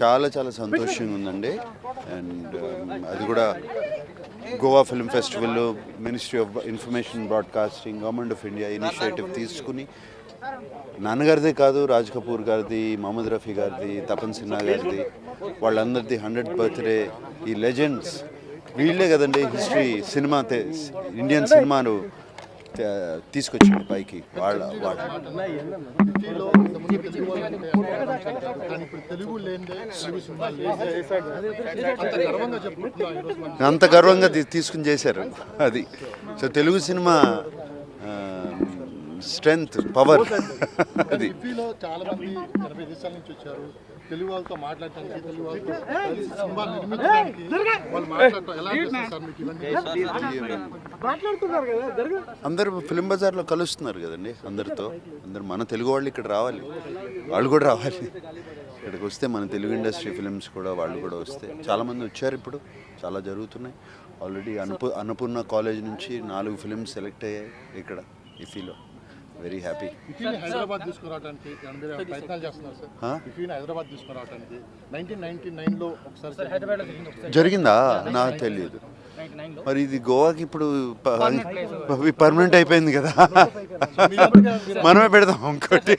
చాలా చాలా సంతోషంగా ఉందండి. అండ్ um, అది కూడా Goa film festival ministry of information broadcasting government of India initiative తీసుకుని నాన్నగారిదే కాదు రాజ్ కపూర్ గారిది మహమ్మద్ రఫీ గారిది తపన్ సిన్హా గారిది వాళ్ళందరిది హండ్రెడ్ బర్త్డే ఈ లెజెండ్స్ వీళ్ళే కదండి హిస్టరీ సినిమా ఇండియన్ సినిమాను తీసుకొచ్చింది పైకి వాళ్ళ వాళ్ళ అంత గర్వంగా తీసుకుని చేశారు. అది. So Telugu cinema strength power. అది. చాలా మంది ఎనభై దేశాల నుంచి వచ్చారు. తెలుగు వాళ్ళతో మాట్లాడటానికి తెలుగు వాళ్ళతో కలిసి సినిమాలు నిర్మించడానికి వాళ్ళు మాట్లాడటం ఎలా అనిపిస్తుంది సార్ మీకు ఇవన్నీ? అందరూ ఫిలిం బజార్లో కలుస్తున్నారు కదండి అందరితో. అందరు మన తెలుగు వాళ్ళు ఇక్కడ రావాలి. వాళ్ళు కూడా రావాలి. ఇక్కడికి వస్తే మన తెలుగు ఇండస్ట్రీ ఫిలిమ్స్ కూడా వాళ్ళు కూడా వస్తే. చాలామంది వచ్చారు ఇప్పుడు. చాలా జరుగుతున్నాయి. ఆల్రెడీ అనుపు అన్నపూర్ణ కాలేజ్ నుంచి నాలుగు ఫిలిమ్స్ సెలెక్ట్ అయ్యాయి ఇక్కడ ఇఫీలో వెరీ హ్యాపీ హైదరాబాద్ తీసుకురావడానికి ప్రయత్నాలు చేస్తున్నారు సార్ హైదరాబాద్ తీసుకురావడానికి నైన్టీన్ నైన్టీ నైన్లో ఒకసారి జరిగిందా నాకు తెలియదు మరి ఇది గోవాకి ఇప్పుడు పర్మనెంట్ అయిపోయింది కదా మనమే పెడదాం ఇంకోటి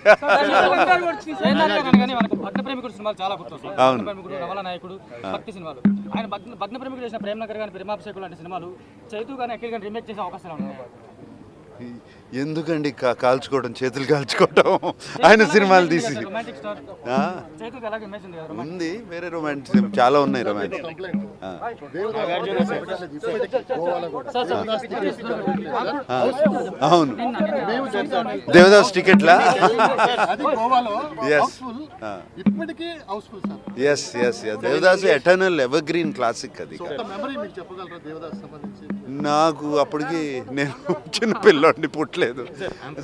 కానీ మనకు భక్త ప్రేమికుడు సినిమాలు చాలా గుర్తొస్తాయి అవును. ఆయన ప్రేమికుడు చేసిన ప్రేమ నగర్ కానీ ప్రేమాభిషేకులు లాంటి సినిమాలు చైతు కానీ ఎక్కడ రీమేక్ చేసే అవకాశాలు ఉన్నాయి ఎందుకండి కాల్చుకోవడం చేతులు కాల్చుకోవడం? ఆయన సినిమాలు తీసి. ఉంది వేరే రొమాంటిక్ చాలా ఉన్నాయి రొమాంటిక్ అవును. Devdas టికెట్లా? Yes yes Devdas eternal evergreen classic అది నాకు అప్పటికి నేను చిన్న పిల్లోడిని పుట్టలేదు.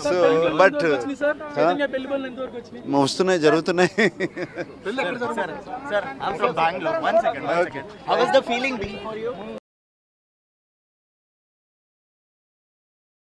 సో బట్ వస్తున్నాయి జరుగుతున్నాయి.